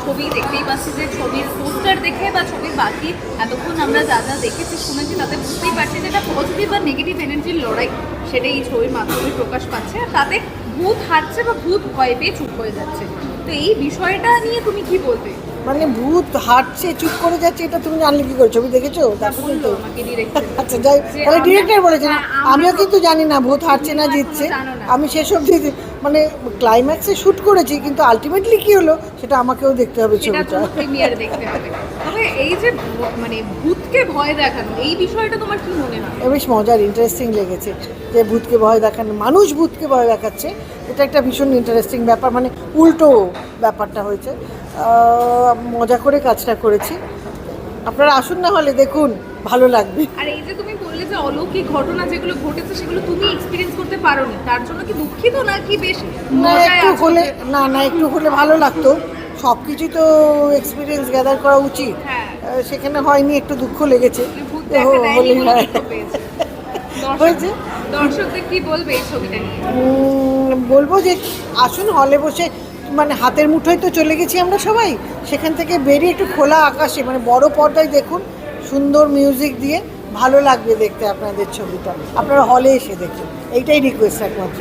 ছবি দেখতেই পাচ্ছি যে ছবির পোস্টার দেখে বা ছবির বাকি এতক্ষণ আমরা যা দেখেছি শুনেছি তাতে বুঝতেই পারছি যে এটা পজিটিভ বা নেগেটিভ এনার্জির লড়াই সেটাই এই ছবির মাধ্যমে প্রকাশ পাচ্ছে আর তাতে ভূত হারছে বা ভূত ভয় পেয়ে চুপ হয়ে যাচ্ছে তো এই বিষয়টা নিয়ে তুমি কি বলবে? মানে ভূত হাঁটছে চুপ করে যাচ্ছে এটা তুমি জানলে কি করে? ছবি দেখেছ? তো আচ্ছা যাই তাহলে ডিরেক্টর বলেছেন। হ্যাঁ, আমিও কিন্তু জানি না ভূত হাঁটছে না জিতছে। আমি সেসব দিয়ে মানে ক্লাইম্যাক্সে শ্যুট করেছি কিন্তু আলটিমেটলি কি হলো সেটা আমাকেও দেখতে হবে ছবিটা। দেখতে হবে। তবে এই যে মানে ভূতকে ভয় দেখানো এই বিষয়টা তোমার কি মনে হয়? বেশ মজার ইন্টারেস্টিং লেগেছে যে ভূতকে ভয় দেখানো মানুষ ভূতকে ভয় দেখাচ্ছে। এটা একটা ভীষণ ইন্টারেস্টিং ব্যাপার মানে উল্টো ব্যাপারটা হয়েছে। মজা করে কাজটা করেছি। আপনারা আসুন না হলে দেখুন ভালো লাগবে। আর এই যে তুমি বললে যে অলৌকিক ঘটনা যেগুলো ঘটেছে সেগুলো তুমি এক্সপিরিয়েন্স করতে পারো পারোনি তার জন্য কি দুঃখিত নাকি বেশ না একটু হলে না না একটু হলে ভালো লাগতো। সব কিছু তো এক্সপিরিয়েন্স গ্যাদার করা উচিত। হ্যাঁ। সেখানে হয়নি একটু দুঃখ লেগেছে। হলেই বলে হয়। হয়েছে? দর্শকদের কি বলবে এই ছবিটা নিয়ে? বলব যে আসুন হলে বসে মানে হাতের মুঠোয় তো চলে গেছি আমরা সবাই। সেখান থেকে বেরিয়ে একটু খোলা আকাশে মানে বড় পর্দায় দেখুন সুন্দর মিউজিক দিয়ে ভালো লাগবে দেখতে আপনাদের ছবিটা। আপনারা হলে এসে দেখুন। এইটাই রিকোয়েস্ট একমাত্র।